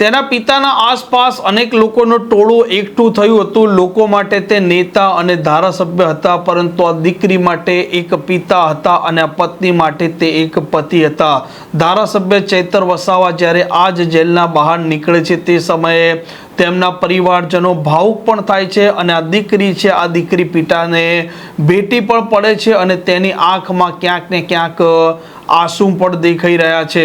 તેના પિતાના આસપાસ અનેક લોકોનું ટોળું એકઠું થયું હતું. લોકો માટે તે નેતા અને ધારાસભ્ય હતા, પરંતુ આ દીકરી માટે એક પિતા હતા અને આ પત્ની માટે તે એક પતિ હતા. ધારાસભ્ય ચૈતર વસાવા જ્યારે આ જ જેલના બહાર નીકળે છે તે સમયે તેમના પરિવારજનો ભાવુક પણ થાય છે અને આ દીકરી છે, આ દીકરી પિતાને ભેટી પણ પડે છે અને તેની આંખમાં ક્યાંક ને ક્યાંક આંસુ પણ દેખાઈ રહ્યા છે.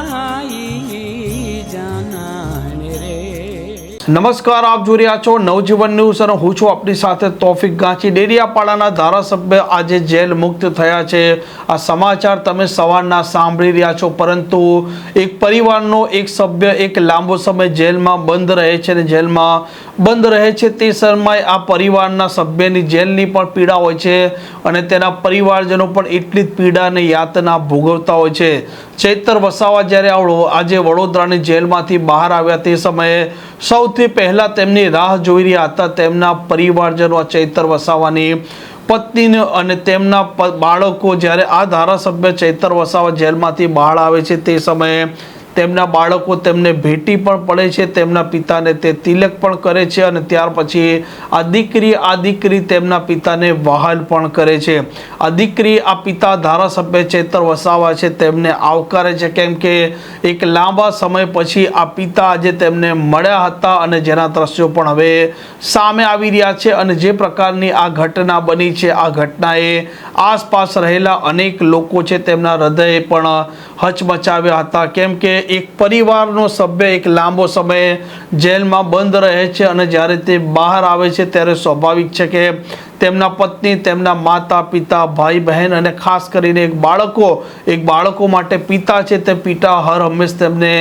નમસ્કાર, આપ જોઈ રહ્યા છો નવજીવન ન્યૂઝ અને હું છું આપની સાથે તોફિક ગાંચી. ડેરિયાપાડાના ધારાસભ્ય આજે જેલ મુક્ત થયા છે. આ સમાચાર તમે સવારના સાંભળી રહ્યા છો, પરંતુ એક પરિવારનો એક સભ્ય એક લાંબો સમય જેલમાં બંધ રહે છે અને જેલમાં બંધ રહે છે તે સમયે આ પરિવારના સભ્યની જેલની પણ પીડા હોય છે અને તેના પરિવારજનો પણ એટલી જ પીડા અને યાતના ભોગવતા હોય છે. ચૈતર વસાવા જ્યારે આવડો, આજે વડોદરાની જેલમાંથી બહાર આવ્યા તે સમયે સૌથી પહેલાં તેમની રાહ જોઈ રહ્યા હતા તેમના પરિવારજનો ચૈતર વસાવાની પત્નીને અને તેમના બાળકો જ્યારે આ ધારાસભ્ય ચૈતર વસાવા જેલમાંથી બહાર આવે છે તે સમયે તેમના બાળકો તેમને ભેટી પણ પડે છે, તેમના પિતાને તે તિલક પણ કરે છે અને ત્યાર પછી આ દીકરી આ દીકરી તેમના પિતાને વહાલ પણ કરે છે. આ દીકરી આ પિતા ધારાસભ્ય ચેતર વસાવા છે, તેમને આવકારે છે. કેમ કે એક લાંબા સમય પછી આ પિતા આજે તેમને મળ્યા હતા અને જેના દ્રશ્યો પણ હવે સામે આવી રહ્યા છે અને જે પ્રકારની આ ઘટના બની છે, આ ઘટનાએ આસપાસ રહેલા અનેક લોકો છે, તેમના હૃદય પણ હચમચાવ્યા હતા. કેમ કે એક પરિવારનો સભ્ય એક લાંબો સમય જેલમાં બંધ રહે છે અને જ્યારે તે બહાર આવે છે ત્યારે સ્વાભાવિક છે કે તેમના પત્ની, તેમના માતા, પિતા, ભાઈ, બહેન અને ખાસ કરીને એક બાળકો એક બાળકો માટે પિતા છે તે પિતા હર હંમેશ તેમને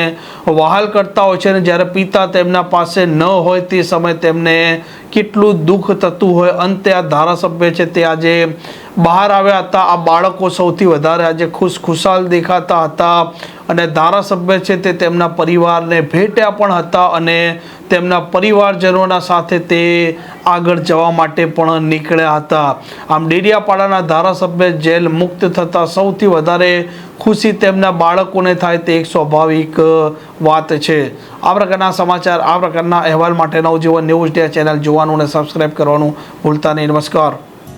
વહાલ કરતા હોય છે અને જ્યારે પિતા તેમના પાસે ન હોય તે સમયે તેમને કેટલું દુઃખ થતું હોય અંતે આ ધારાસભ્ય છે તે આજે બહાર આવ્યા હતા. આ બાળકો સૌથી વધારે આજે ખુશ ખુશાલ દેખાતા હતા અને ધારાસભ્ય છે તે તેમના પરિવારને ભેટ્યા પણ હતા અને તેમના પરિવારજનોના સાથે તે આગળ જવા માટે પણ નીકળ્યા હતા. આમ ડેડિયાપાડાના ધારાસભ્ય જેલ મુક્ત થતા સૌથી વધારે ખુશી તેમના બાળકોને થાય તે એક સ્વાભાવિક વાત છે. આ પ્રકારના સમાચાર, આ પ્રકારના અહેવાલ માટે નવજીવન ન્યૂઝ ડે ચેનલ જોવાનું અને સબસ્ક્રાઈબ કરવાનું ભૂલતા નહીં. નમસ્કાર.